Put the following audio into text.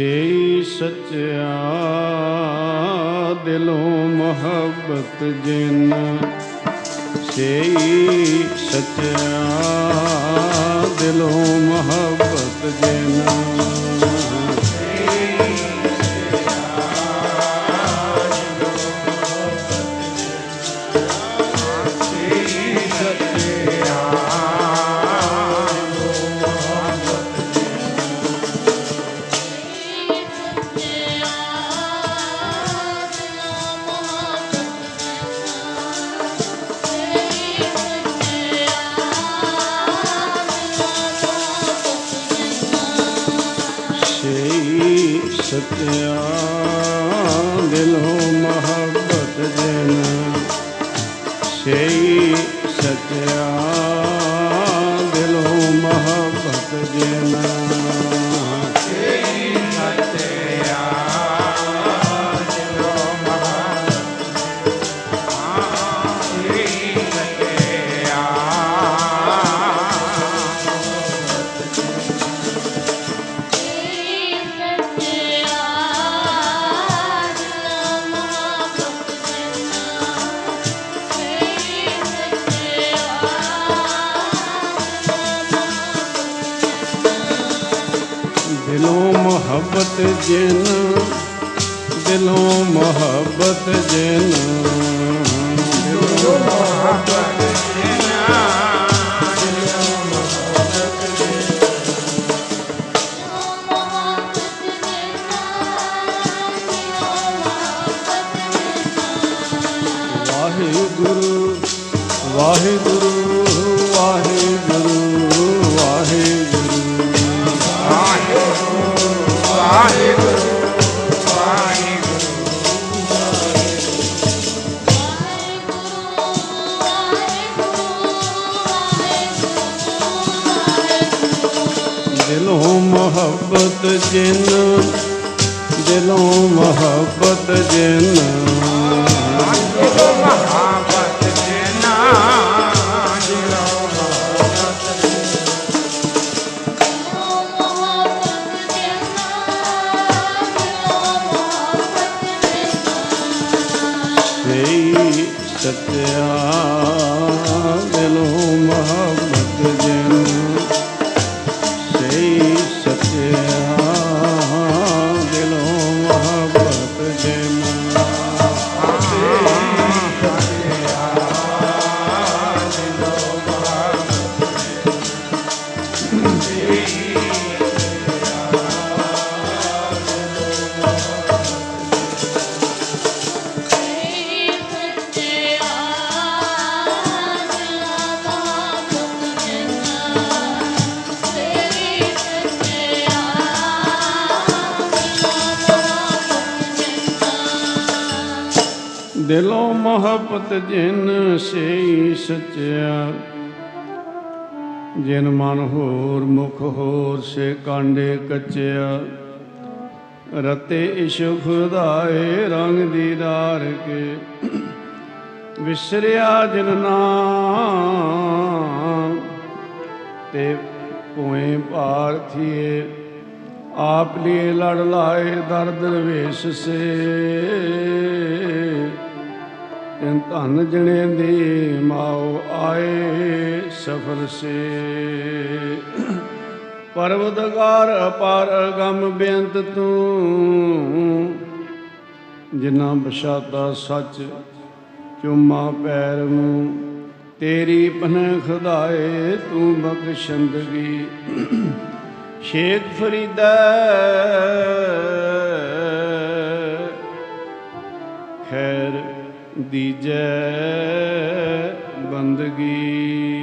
ਸੇ ਸੱਚਾ ਦਿਲੋਂ ਮੁਹੱਬਤ ਜਿਨ। ਸੇ ਸੱਚਾ ਦਿਲੋਂ ਮੁਹੱਬਤ ਜਿਨ। ਸਤਿਆ ਸੱਚਾ ਦਿਲੋਂ ਮੁਹੱਬਤ ਜਿਨ। ਸੇ ਸੱਚਾ ਦਿਲੋਂ ਮੁਹੱਬਤ ਜਿਨ। ਜਿਨ ਦਿਲੋਂ ਮੁਹੱਬਤ ਜਿਨ। ਦਿਲੋਂ ਵਾਹਿਗੁਰੂ ਵਾਹਿਗੁਰੂ ਵਾਹਿਗੁਰੂ। ਦਿਲੋਂ ਮੁਹੱਬਤ ਜਿਨ ਦਿਲੋਂ ਮੁਹੱਬਤ ਜਿਨ ਸਹੀ ਦਿਲੋਂ ਮੁਹੱਬਤ ਜਿਨ ਸਹੀ ਸੱਚਿਆ, ਜਿਨ ਮਨ ਹੋਰ ਮੁਖ ਹੋਰ ਸੇ ਕਾਂਡੇ ਕੱਚਿਆ। ਰਤੇ ਇਸ਼ਕ ਖੁਦਾਏ ਰੰਗ ਦੀਦਾਰ ਕੇ, ਵਿਸਰਿਆ ਜਿਨ ਨਾਮ ਤੇ ਕੋਏ ਭਾਰਥੀਏ ਆਪ ਲਈ ਲੜ ਲਾਏ ਦਰਦ ਦਰਵੇਸ਼ ਸੇ। ਧਨ ਜਣੇ ਦੀ ਮਾਓ ਆਏ ਸਫਰ ਸੇ। ਪਰਵਤਗਾਰ ਅਪਾਰ ਗਮ ਬੇਅੰਤ ਤੂੰ, ਜਿਨ੍ਹਾਂ ਬਸ਼ਾਤਾ ਸੱਚ ਚੁੰਮਾ ਪੈਰ ਨੂੰ ਤੇਰੀ ਪਨਹ ਖੁਦਾਏ ਤੂੰ ਬਖਸ਼ੰਦਗੀ ਸ਼ੇਖ ਫਰੀਦਾ ਦੀਜੈ ਬੰਦਗੀ।